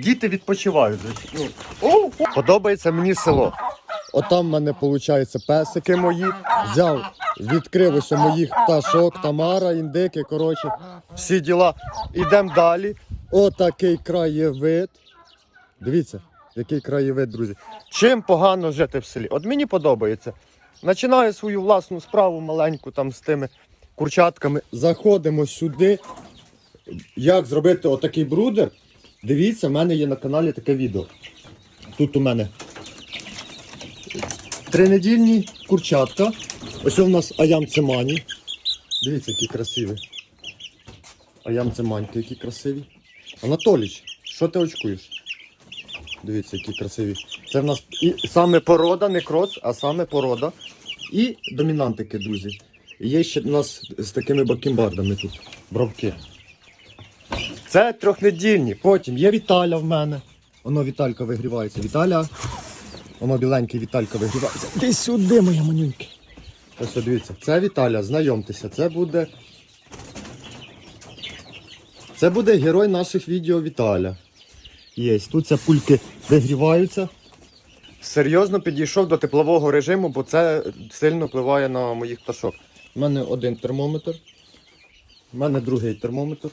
діти відпочивають. Подобається мені село. Отам в мене, виходить, песики мої. Взяв, відкрив ось моїх пташок, Тамара, індики, коротше, всі діла. Ідемо далі. Отакий краєвид. Дивіться, який краєвид, друзі. Чим погано жити в селі? От мені подобається. Починаю свою власну справу маленьку там з тими курчатками. Заходимо сюди. Як зробити отакий брудер? Дивіться, в мене є на каналі таке відео. Тут у мене тринедільні курчатка. Ось у нас аям цимані. Дивіться, які красиві. Аям циманьки, які красиві. Анатоліч, що ти очкуєш? Дивіться, які красиві. Це в нас і саме порода, не крос, а саме порода. І домінантики, друзі. Є ще в нас з такими бакенбардами тут. Бровки. Це трьохнедільні. Потім є Віталя в мене. Воно Віталька вигрівається. Віталя. Воно біленький Віталька вигрівається. Іди сюди, моя манюнька. Ось дивіться, це Віталя, знайомтеся, це буде. Це буде герой наших відео Віталя. Є. Тут ці пульки вигріваються. Серйозно підійшов до теплового режиму, бо це сильно впливає на моїх пташок. У мене один термометр, у мене другий термометр.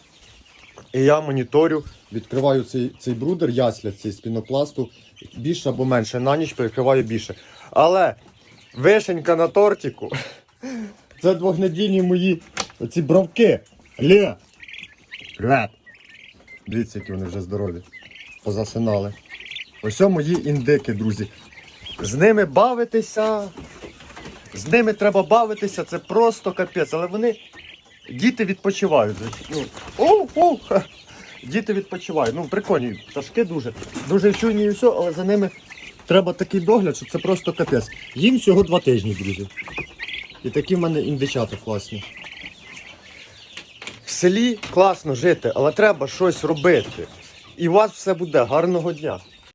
І я моніторю, відкриваю цей, цей брудер, ясля цей з пінопласту, більше або менше. На ніч перекриваю більше. Але вишенька на тортику. Це двохнедільні мої оці бровки. Лє! Привет! Дивіться, які вони вже здорові. Позасинали. Ось мої індики, друзі. З ними бавитися. З ними треба бавитися, це просто капець. Але вони. Діти відпочивають. Ну, о, о, ха. Діти відпочивають. Ну, прикольні. Пташки дуже. Дуже чуйні і все, але за ними треба такий догляд, що це просто капець. Їм всього два тижні, друзі. І такі в мене індичата класні. В селі класно жити, але треба щось робити. І у вас все буде. Гарного дня!